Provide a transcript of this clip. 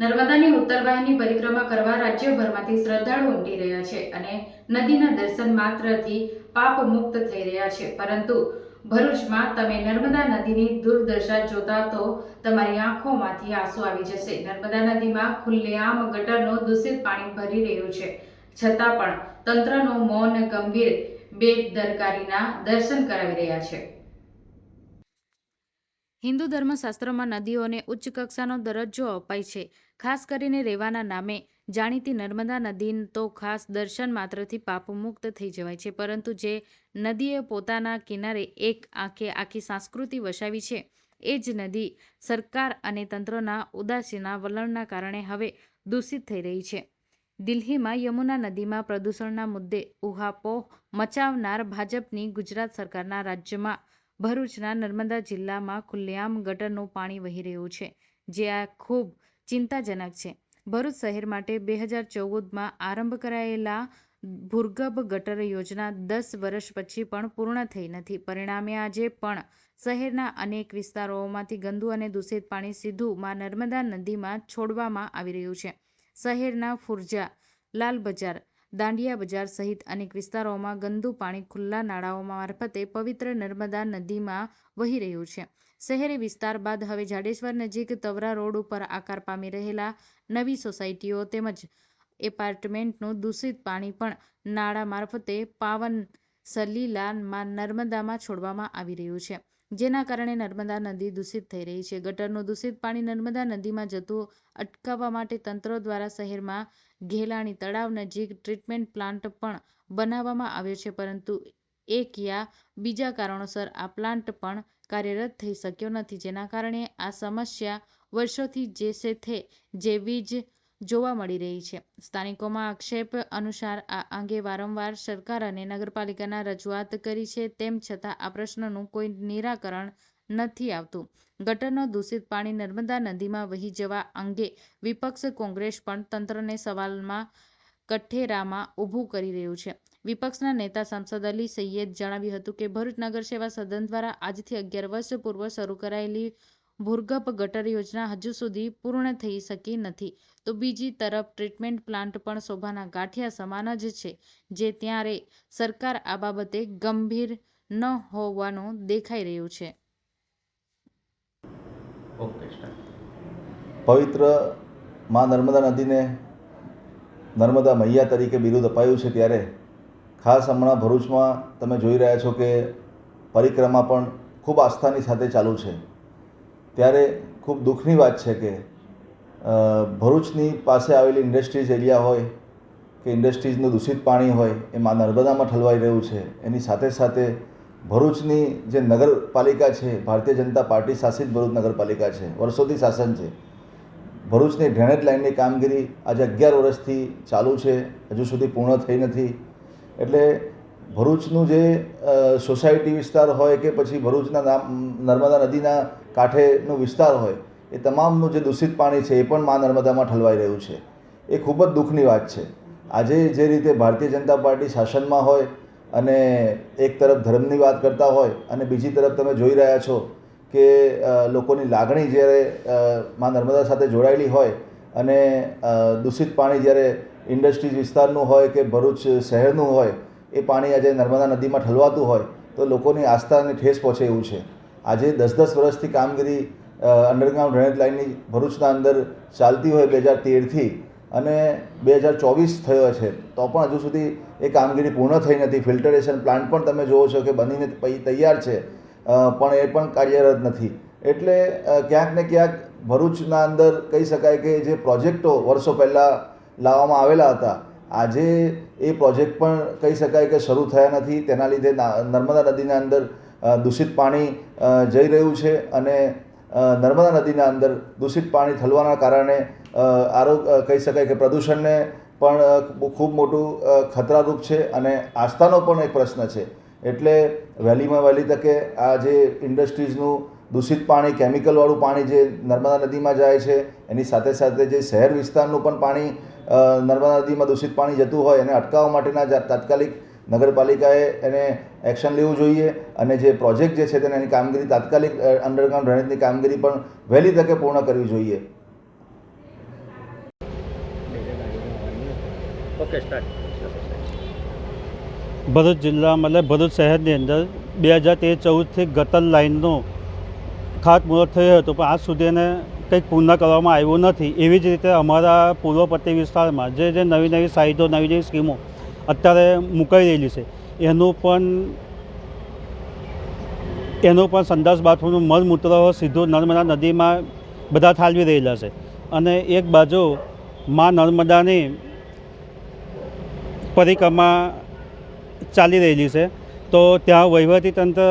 નર્મદાની ઉત્તર વાહિની પરિક્રમા કરવા રાજ્યભરમાંથી શ્રદ્ધાળુ ઉમટી રહ્યા છે અને નદીના દર્શન માત્રથી પાપ મુક્ત થઈ રહ્યા છે. પરંતુ ભરૂચમાં તમે નર્મદા નદીની દુર્દશા જોતા તો તમારી આંખોમાંથી આંસુ આવી જશે. નર્મદા નદીમાં ખુલ્લેઆમ ગટરનું દૂષિત પાણી ભરી રહ્યું છે. છતાં પણ તંત્રનું મૌન ગંભીર બેદરકારીના દર્શન કરાવી રહ્યા છે. હિન્દુ ધર્મશાસ્ત્રમાં નદીઓને ઉચ્ચ કક્ષાનો દરજ્જો અપાય છે. ખાસ કરીને રેવાના નામે જાણીતી નર્મદા નદી તો ખાસ દર્શન માત્રથી પાપમુક્ત થઈ જવાય છે. પરંતુ જે નદીએ પોતાના કિનારે એક આંખે આખી સંસ્કૃતિ વસાવી છે, એ જ નદી સરકાર અને તંત્રના ઉદાસીના વલણના કારણે હવે દૂષિત થઈ રહી છે. દિલ્હીમાં યમુના નદીમાં પ્રદૂષણના મુદ્દે ઉહાપોહ મચાવનાર ભાજપની ગુજરાત સરકારના રાજ્યમાં ભરૂચના નર્મદા જિલ્લામાં ખુલ્લેઆમ ગટરનું પાણી વહી રહ્યું છે, જે આ ખૂબ ચિંતાજનક છે. ભરૂચ શહેર માટે બે હજાર ચૌદમાં આરંભ કરાયેલા ભૂર્ગભ ગટર યોજના દસ વર્ષ પછી પણ પૂર્ણ થઈ નથી. પરિણામે આજે પણ શહેરના અનેક વિસ્તારોમાંથી ગંદુ અને દૂષિત પાણી સીધું નર્મદા નદીમાં છોડવામાં આવી રહ્યું છે. શહેરના ફુરજા, લાલ બજાર દાંડિયા બજાર સહિત અનેક વિસ્તારોમાં ગંદુ પાણી ખુલ્લા નાળાઓ મારફતે પવિત્ર નર્મદા નદીમાં વહી રહ્યું છે. શહેરી વિસ્તાર બાદ હવે જાડેશ્વર નજીક તવરા રોડ ઉપર આકાર પામી રહેલા નવી સોસાયટીઓ તેમજ એપાર્ટમેન્ટનું દૂષિત પાણી પણ નાળા મારફતે પાવન સલીલામાં નર્મદામાં છોડવામાં આવી રહ્યું છે. જેના કારણે નર્મદા નદી દૂષિત થઈ રહી છે. ગટરનું દૂષિત પાણી નર્મદા નદીમાં જતું અટકાવવા માટે તંત્ર દ્વારા શહેરમાં ઘેલાણી તળાવ નજીક ટ્રીટમેન્ટ પ્લાન્ટ પણ બનાવવામાં આવ્યો છે. પરંતુ એક યા બીજા કારણોસર આ પ્લાન્ટ પણ કાર્યરત થઈ શક્યો નથી. જેના કારણે આ સમસ્યા વર્ષોથી જેસે થે જેવી જ જોવા મળી રહી છે. સ્થાનિકોમાં આક્ષેપ અનુસાર આ અંગે વારંવાર સરકાર અને નગરપાલિકાના રજૂઆત કરી છે તેમ છતાં આ પ્રશ્નનું કોઈ નિરાકરણ નથી આવતું. ગટરનો દૂષિત પાણી નર્મદા નદીમાં વહી જવા અંગે વિપક્ષ કોંગ્રેસ પણ તંત્રને સવાલમાં કઠેરામાં ઊભું કરી રહ્યું છે. વિપક્ષના નેતા સાંસદ અલી સૈયદ જણાવ્યું હતું કે ભરૂચ નગર સેવા સદન દ્વારા આજથી અગિયાર વર્ષ પૂર્વ શરૂ કરાયેલી ભૂર્ગભ ગટર યોજના હજુ સુધી પૂર્ણ થઈ શકી નથી. તો બીજી તરફ ટ્રીટમેન્ટ પ્લાન્ટ પણ શોભાના ગાંઠિયા સમાન જ છે જે ત્યારે સરકાર આ બાબતે ગંભીર ન હોવાનું દેખાઈ રહ્યું છે. પવિત્ર મા નર્મદા નદીને નર્મદા મૈયા તરીકે બિરુદ અપાયું છે ત્યારે ખાસ હમણાં ભરૂચમાં તમે જોઈ રહ્યા છો કે પરિક્રમા પણ ખૂબ આસ્થાની સાથે ચાલુ છે. ત્યારે ખૂબ દુઃખની વાત છે કે ભરૂચની પાસે આવેલી ઇન્ડસ્ટ્રીઝ એરિયા હોય કે ઇન્ડસ્ટ્રીઝનું દૂષિત પાણી હોય એ મા નર્મદામાં ઠલવાઈ રહ્યું છે, એની સાથે સાથે ભરૂચની જે નગરપાલિકા છે, ભારતીય જનતા પાર્ટી શાસિત ભરૂચ નગરપાલિકા છે, વર્ષોથી શાસન છે, ભરૂચની ડ્રેનેજ લાઇનની કામગીરી આજે અગિયાર વર્ષથી ચાલુ છે, હજુ સુધી પૂર્ણ થઈ નથી. એટલે ભરૂચનું જે સોસાયટી વિસ્તાર હોય કે પછી ભરૂચના નર્મદા નદીના કાંઠેનો વિસ્તાર હોય, એ તમામનું જે દૂષિત પાણી છે એ પણ મા નર્મદામાં ઠલવાઈ રહ્યું છે. એ ખૂબ જ દુઃખની વાત છે. આજે જે રીતે ભારતીય જનતા પાર્ટી શાસનમાં હોય અને એક તરફ ધર્મની વાત કરતા હોય અને બીજી તરફ તમે જોઈ રહ્યા છો કે લોકોની લાગણી જ્યારે મા નર્મદા સાથે જોડાયેલી હોય અને દૂષિત પાણી જ્યારે ઇન્ડસ્ટ્રીઝ વિસ્તારનું હોય કે ભરૂચ શહેરનું હોય એ પાણી આજે નર્મદા નદીમાં ઠલવાતું હોય તો લોકોની આસ્થાને ઠેસ પહોંચે એવું છે. આજે દસ દસ વર્ષથી કામગીરી અંડરગ્રાઉન્ડ ડ્રેનેજ લાઇનની ભરૂચના અંદર ચાલતી હોય બે હજાર તેરથી અને બે હજાર ચોવીસ થયો છે, તો પણ હજુ સુધી એ કામગીરી પૂર્ણ થઈ નથી. ફિલ્ટરેશન પ્લાન્ટ પણ તમે જુઓ છો કે બનીને તૈયાર છે પણ એ પણ કાર્યરત નથી. એટલે ક્યાંક ને ક્યાંક ભરૂચના અંદર કહી શકાય કે જે પ્રોજેક્ટો વર્ષો પહેલાં લાવવામાં આવેલા હતા આજે એ પ્રોજેક્ટ પણ કહી શકાય કે શરૂ થયા નથી. તેના લીધે નર્મદા નદીના અંદર દૂષિત પાણી જઈ રહ્યું છે અને નર્મદા નદીના અંદર દૂષિત પાણી ઠલવાના કારણે આરોગ્ય આરોગ કહી શકાય કે પ્રદૂષણને પણ ખૂબ મોટું ખતરારૂપ છે અને આસ્થાનો પણ એક પ્રશ્ન છે. એટલે વહેલીમાં વહેલી તકે આ જે ઇન્ડસ્ટ્રીઝનું દૂષિત પાણી કેમિકલવાળું પાણી જે નર્મદા નદીમાં જાય છે એની સાથે સાથે જે શહેર વિસ્તારનું પણ પાણી નર્મદા નદીમાં દૂષિત પાણી જતું હોય એને અટકાવવા માટેના તાત્કાલિક નગરપાલિકાએ એને એક્શન લેવું જોઈએ અને જે પ્રોજેક્ટ જે છે તેને એની કામગીરી તાત્કાલિક અંડરગ્રાઉન્ડ ડ્રેનેજની કામગીરી પણ વહેલી તકે પૂર્ણ કરવી જોઈએ. ઓકે ભરૂચ જિલ્લામાં મતલબ ભરૂચ શહેરની અંદર બે હજાર તેર ચૌદથી ગટર લાઇનનું ખાતમુહૂર્ત થયું હતું, પણ આજ સુધી એને કંઈક પૂર્ણ કરવામાં આવ્યું નથી. એવી જ રીતે અમારા પૂર્વ વિસ્તારમાં જે જે નવી નવી સાઇટો નવી નવી સ્કીમો અત્યારે મુકાઈ રહેલી છે, એનું પણ એનું પણ સંદાસ બાથરૂમનું મળમૂત્ર સીધું નર્મદા નદીમાં બધા ઠાલવી રહેલા છે. અને એક બાજુ માં નર્મદાની પરિક્રમા ચાલી રહેલી છે. તો ત્યાં વહીવટી તંત્ર